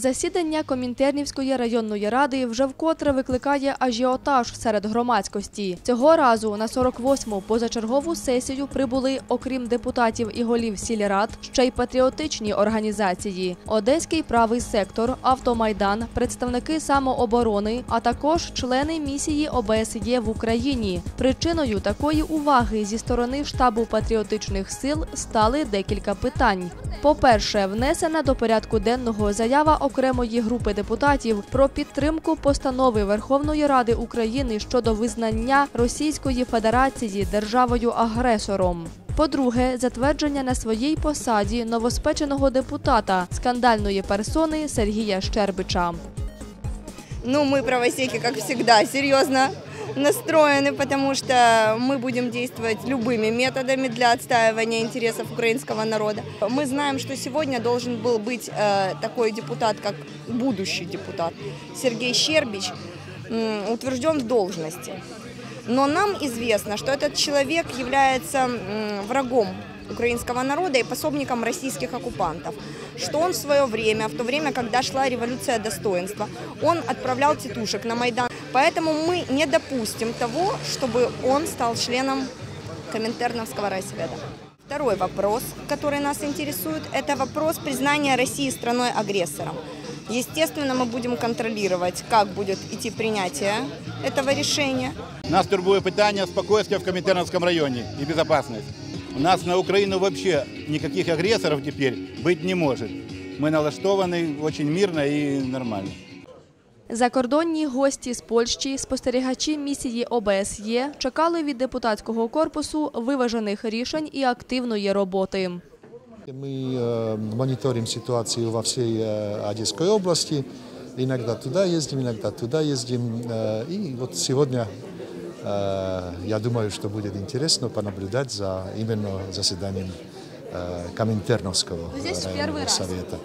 Засідання Комінтернівської районної ради вже вкотре викликає ажіотаж серед громадськості. Цього разу на 48-му позачергову сесію прибули, окрім депутатів і голів сільрад, ще й патріотичні організації: Одеський правий сектор, Автомайдан, представники самооборони, а також члени місії ОБСЄ в Україні. Причиною такої уваги зі сторони штабу патріотичних сил стали декілька питань. По-перше, внесена до порядку денного заява окремої групи депутатів про підтримку постанови Верховної Ради України щодо визнання Російської Федерації державою-агресором. По-друге, затвердження на своїй посаді новоспеченого депутата скандальної персони Сергія Щербича. Ну, ми правосеки, як завжди, серьезно настроены, потому что мы будем действовать любыми методами для отстаивания интересов украинского народа. Мы знаем, что сегодня должен был быть э, такой депутат, как будущий депутат Сергей Щербич, м, утвержден в должности. Но нам известно, что этот человек является м, врагом украинского народа и пособником российских оккупантов. Что он в свое время, в то время, когда шла революция достоинства, он отправлял тетушек на Майдан. Поэтому мы не допустим того, чтобы он стал членом Коминтерновского райсовета. Второй вопрос, который нас интересует, это вопрос признания России страной-агрессором. Естественно, мы будем контролировать, как будет идти принятие этого решения. Нас турбує питання спокойствия в Коминтерновском районе и безопасность. У нас на Украину вообще никаких агрессоров теперь быть не может. Мы налаштованы очень мирно и нормально. Закордонні гості з Польщі, спостерігачі місії ОБСЄ чекали від депутатського корпусу виважених рішень і активної роботи. Мы э, мониторим ситуацию во всей э, Одесской области. Иногда туда ездим, иногда туда ездим. Э, И вот сегодня э, я думаю, что будет интересно понаблюдать за именно заседанием э, Коминтерновского Здесь районного первый раз? совета.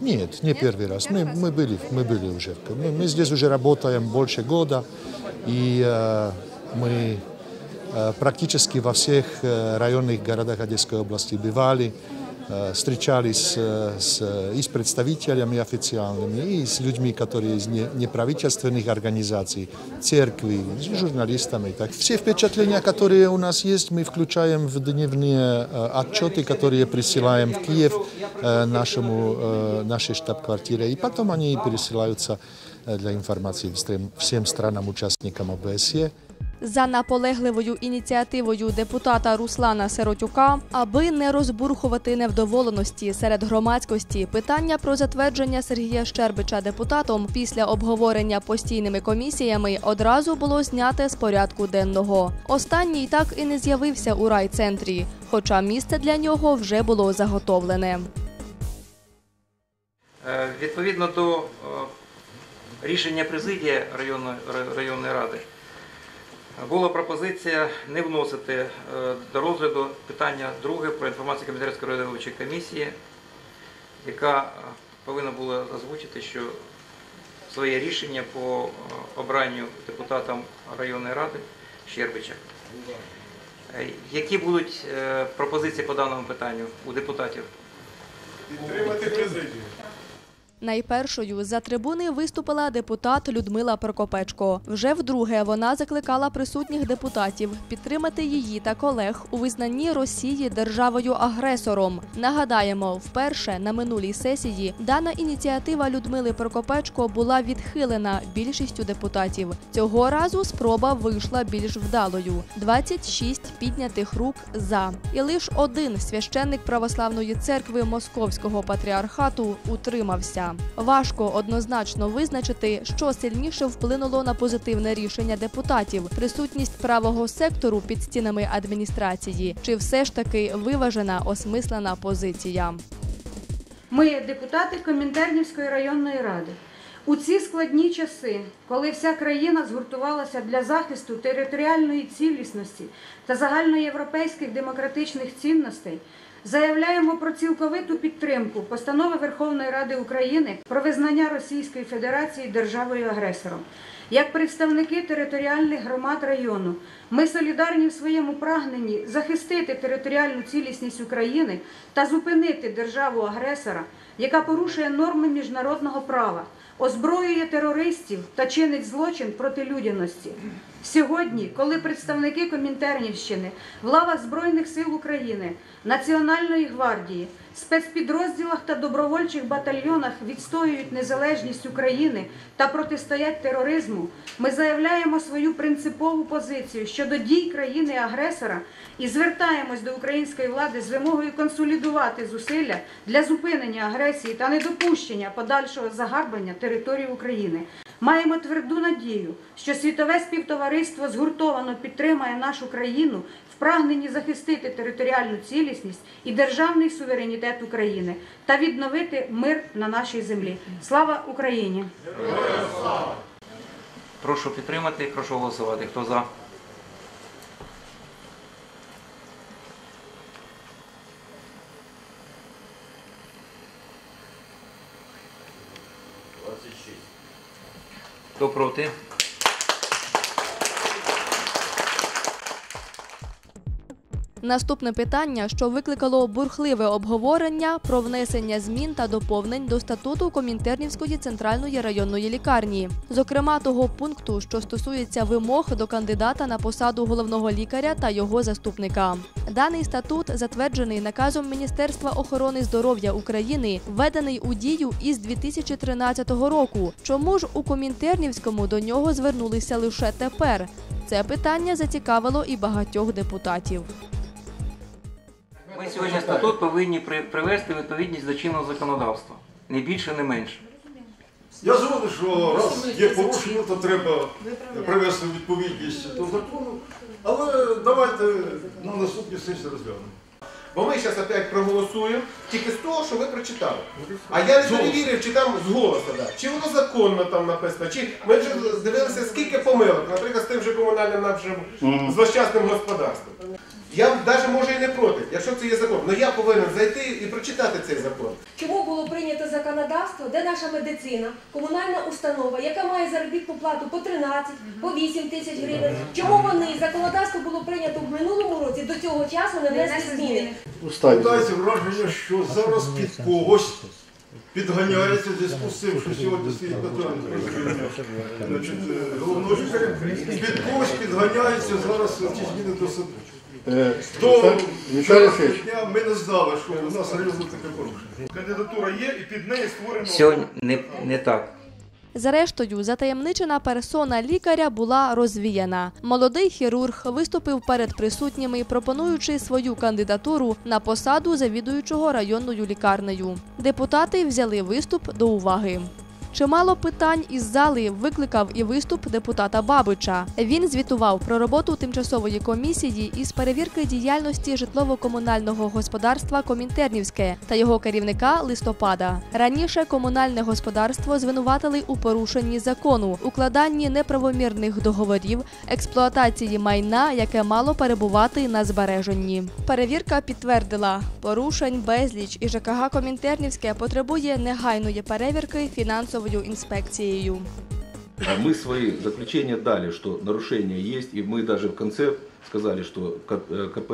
Нет, не первый раз. Мы, мы, были, мы были уже. Мы, мы здесь уже работаем больше года. И э, мы э, практически во всех э, районных городах Одесской области бывали, встречались э, с, и с представителями официальными, и с людьми, которые из не- неправительственных организаций, церкви, с журналистами. Так. Все впечатления, которые у нас есть, мы включаем в дневные э, отчеты, которые присылаем в Киев э, нашему, э, нашей штаб-квартире, и потом они пересылаются э, для информации всем- всем странам-участникам ОБСЕ. За наполегливою ініціативою депутата Руслана Сиротюка, аби не розбурхувати невдоволеності серед громадськості, питання про затвердження Сергія Щербича депутатом після обговорення постійними комісіями одразу було зняте з порядку денного. Останній так і не з'явився у райцентрі, хоча місце для нього вже було заготовлене. Е, Відповідно до е, рішення президії районної, районної ради була пропозиція не вносити е, до розгляду питання друге про інформацію Комітетської радовичої комісії, яка е, повинна була озвучити, що своє рішення по е, обранню депутатам районної ради Щербича. Які будуть пропозиції по даному питанню у депутатів? Найпершою за трибуни виступила депутат Людмила Прокопечко. Вже вдруге вона закликала присутніх депутатів підтримати її та колег у визнанні Росії державою-агресором. Нагадаємо, вперше на минулій сесії дана ініціатива Людмили Прокопечко була відхилена більшістю депутатів. Цього разу спроба вийшла більш вдалою: 26 піднятих рук за. І лише один священник православної церкви Московського патріархату утримався. Важко однозначно визначити, що сильніше вплинуло на позитивне рішення депутатів: присутність правого сектору під стінами адміністрації, чи все ж таки виважена осмислена позиція. Ми депутати Комінтернівської районної ради. У ці складні часи, коли вся країна згуртувалася для захисту територіальної цілісності та загальноєвропейських демократичних цінностей, заявляємо про цілковиту підтримку постанови Верховної Ради України про визнання Російської Федерації державою-агресором. Як представники територіальних громад району, ми солідарні в своєму прагненні захистити територіальну цілісність України та зупинити державу-агресора, яка порушує норми міжнародного права, озброює терористів та чинить злочин проти людяності. Сьогодні, коли представники Комінтернівщини в лавах Збройних сил України, Національної гвардії, спецпідрозділах та добровольчих батальйонах відстоюють незалежність України та протистоять тероризму, ми заявляємо свою принципову позицію щодо дій країни-агресора і звертаємось до української влади з вимогою консолідувати зусилля для зупинення агресії та недопущення подальшого загарбання території України. Маємо тверду надію, що світове співтовариство згуртовано підтримає нашу країну в прагненні захистити територіальну цілісність і державний суверенітет України та відновити мир на нашій землі. Слава Україні! Прошу підтримати, прошу голосувати. Хто за? Хто проти? Наступне питання, що викликало бурхливе обговорення про внесення змін та доповнень до статуту Комінтернівської центральної районної лікарні, зокрема того пункту, що стосується вимог до кандидата на посаду головного лікаря та його заступника. Даний статут затверджений наказом Міністерства охорони здоров'я України, введений у дію із 2013 року. Чому ж у Комінтернівському до нього звернулися лише тепер? Це питання зацікавило і багатьох депутатів. Ми сьогодні статут повинні привести відповідність до чинного законодавства. Не більше, не менше. Я згоден, що раз є порушення, то треба привести відповідність до закону. Але давайте на наступній сесії розглянемо. Бо ми зараз опять проголосуємо тільки з того, що ви прочитали. А я не перевірив, чи там з голосу, да. чи воно законно там написано, чи ми вже дивилися, скільки помилок, наприклад, з тим же комунальним нашим злощасним господарством. Я навіть може і не проти, якщо це є закон. Але я повинен зайти і прочитати цей закон. Чому було прийнято законодавство, де наша медицина, комунальна установа, яка має заробітну плату по 13, по 8 тисяч гривень? Чому вони законодавство було прийнято в минулому році до цього часу не внесли зміни? Складається враження, що зараз під когось підганяється зв'язку з цим, що сьогодні питання. Значить, е, головного лікаря. Під когось підганяється зараз ці зміни до суду. До вчорашнього дня ми не знали, що у нас серйозно таке порушення. Кандидатура є і під нею створено. Сьогодні не, не так. Зрештою, затаємничена персона лікаря була розвіяна. Молодий хірург виступив перед присутніми, пропонуючи свою кандидатуру на посаду завідуючого районною лікарнею. Депутати взяли виступ до уваги. Чимало питань із зали викликав і виступ депутата Бабича. Він звітував про роботу тимчасової комісії із перевірки діяльності житлово-комунального господарства Комінтернівське та його керівника листопада. Раніше комунальне господарство звинуватили у порушенні закону, укладанні неправомірних договорів, експлуатації майна, яке мало перебувати на збереженні. Перевірка підтвердила, порушень безліч і ЖКГ Комінтернівське потребує негайної перевірки фінансовою інспекцією. А Мы свои заключения дали, что нарушения есть, и мы даже в конце сказали, что К- э, КП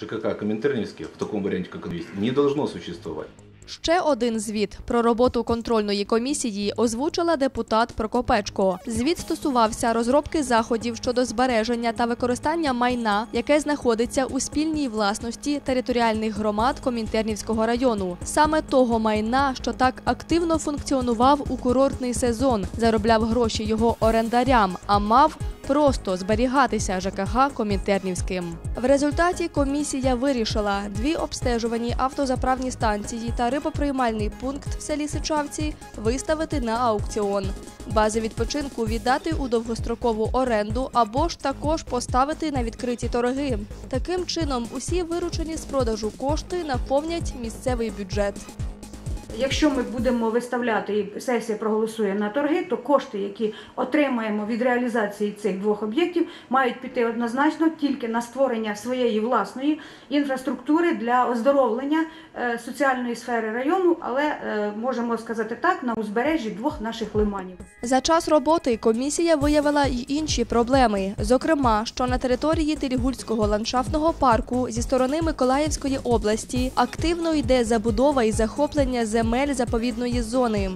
ЖКК Коминтерневский в таком варианте, как он есть, не должно существовать. Ще один звіт про роботу контрольної комісії озвучила депутат Прокопечко. Звіт стосувався розробки заходів щодо збереження та використання майна, яке знаходиться у спільній власності територіальних громад Комінтернівського району, саме того майна, що так активно функціонував у курортний сезон, заробляв гроші його орендарям, а мав просто зберігатися ЖКГ Комінтернівським. В результаті комісія вирішила дві обстежувані автозаправні станції та рибоприймальний пункт в селі Сичавці виставити на аукціон. Бази відпочинку віддати у довгострокову оренду або ж також поставити на відкриті торги. Таким чином, усі виручені з продажу кошти наповнять місцевий бюджет. Якщо ми будемо виставляти і сесія проголосує на торги, то кошти, які отримаємо від реалізації цих двох об'єктів, мають піти однозначно тільки на створення своєї власної інфраструктури для оздоровлення е, соціальної сфери району, але е, можемо сказати так, на узбережжі двох наших лиманів. За час роботи комісія виявила й інші проблеми. Зокрема, що на території Терігульського ландшафтного парку зі сторони Миколаївської області активно йде забудова і захоплення земель заповідної зони.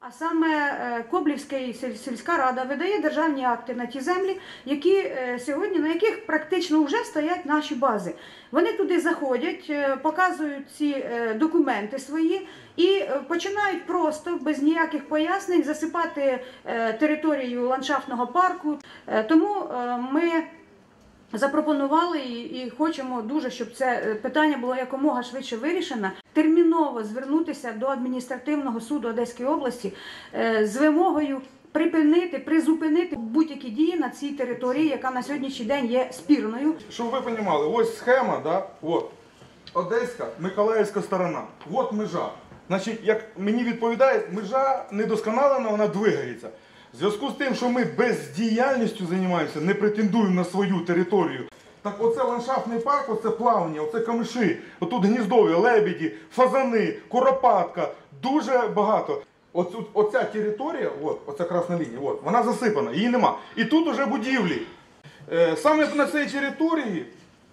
А саме е, Коблівська сільська рада видає державні акти на ті землі, які е, сьогодні на яких практично вже стоять наші бази. Вони туди заходять, е, показують ці документи свої і починають просто без ніяких пояснень засипати територію ландшафтного парку. Тому ми запропонували і, і хочемо дуже, щоб це е, питання було якомога швидше вирішено. Терміново звернутися до адміністративного суду Одеської області е, з вимогою припинити, призупинити будь-які дії на цій території, яка на сьогоднішній день є спірною. Щоб ви розуміли, ось схема, да, от, Одеська, Миколаївська сторона, от межа. Значить, як мені відповідають, межа недосконалена, вона двигається. В зв'язку з тим, що ми бездіяльністю займаємося, не претендуємо на свою територію. Так оце ландшафтний парк, оце плавні, оце камиші, отут гніздові, лебеді, фазани, куропатка, дуже багато. Оцю, оця територія, от, оця красна лінія, от, вона засипана, її нема. І тут уже будівлі. Е, Саме на цій території,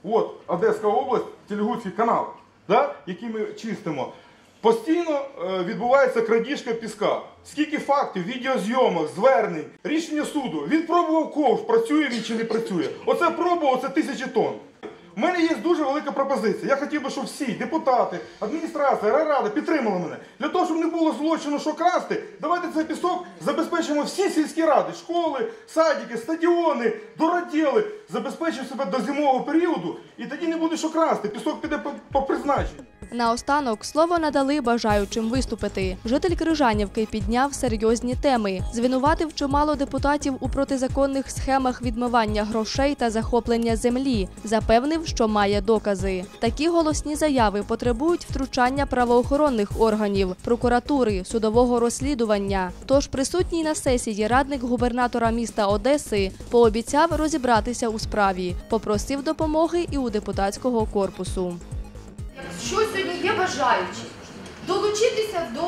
от Одеська область, Телегутський канал, да, який ми чистимо, постійно е, відбувається крадіжка піска. Скільки фактів, відеозйомок, звернень, рішення суду. Він пробував ковш, працює він чи не працює. Оце пробував, це тисячі тонн. У мене є дуже велика пропозиція. Я хотів би, щоб всі депутати, адміністрація, райрада підтримали мене. Для того, щоб не було злочину, що красти, давайте цей пісок забезпечимо всі сільські ради, школи, садики, стадіони, дороділи, забезпечимо себе до зимового періоду, і тоді не буде що красти. Пісок піде по призначенню. Наостанок слово надали бажаючим виступити. Житель Крижанівки підняв серйозні теми, звинуватив чимало депутатів у протизаконних схемах відмивання грошей та захоплення землі. Запевнив, що має докази. Такі голосні заяви потребують втручання правоохоронних органів, прокуратури, судового розслідування. Тож присутній на сесії радник губернатора міста Одеси пообіцяв розібратися у справі, попросив допомоги і у депутатського корпусу. Якщо сьогодні є бажаючі долучитися до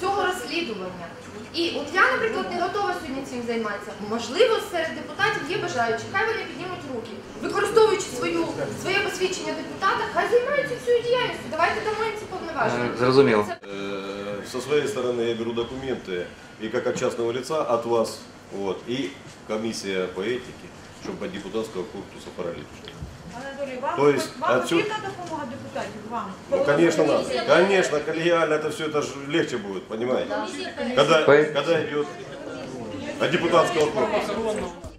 цього розслідування. І от я, наприклад, не готова сьогодні цим займатися. Можливо, серед депутатів є бажаючі, хай вони піднімуть руки, використовуючи свою своє посвідчення депутата, хай займаються цією діяльністю. Давайте дамо їм ці повноваження. Е, Зрозуміло. Э, Со своей стороны я беру документы и как от частного лица от вас, вот, и комиссия по этике, чтобы по депутатского корпуса параллельно. Вам, То есть вам отсюда- потрібна допомога депутатів? Вам? Ну, конечно, надо. Конечно, коллегиально это все это же легче будет, понимаете? Когда, Пой- когда идет от депутатского корпуса.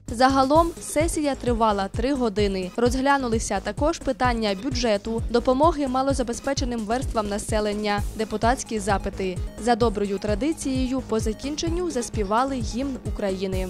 Загалом сесія тривала три години. Розглянулися також питання бюджету, допомоги малозабезпеченим верствам населення, депутатські запити. За доброю традицією по закінченню заспівали гімн України.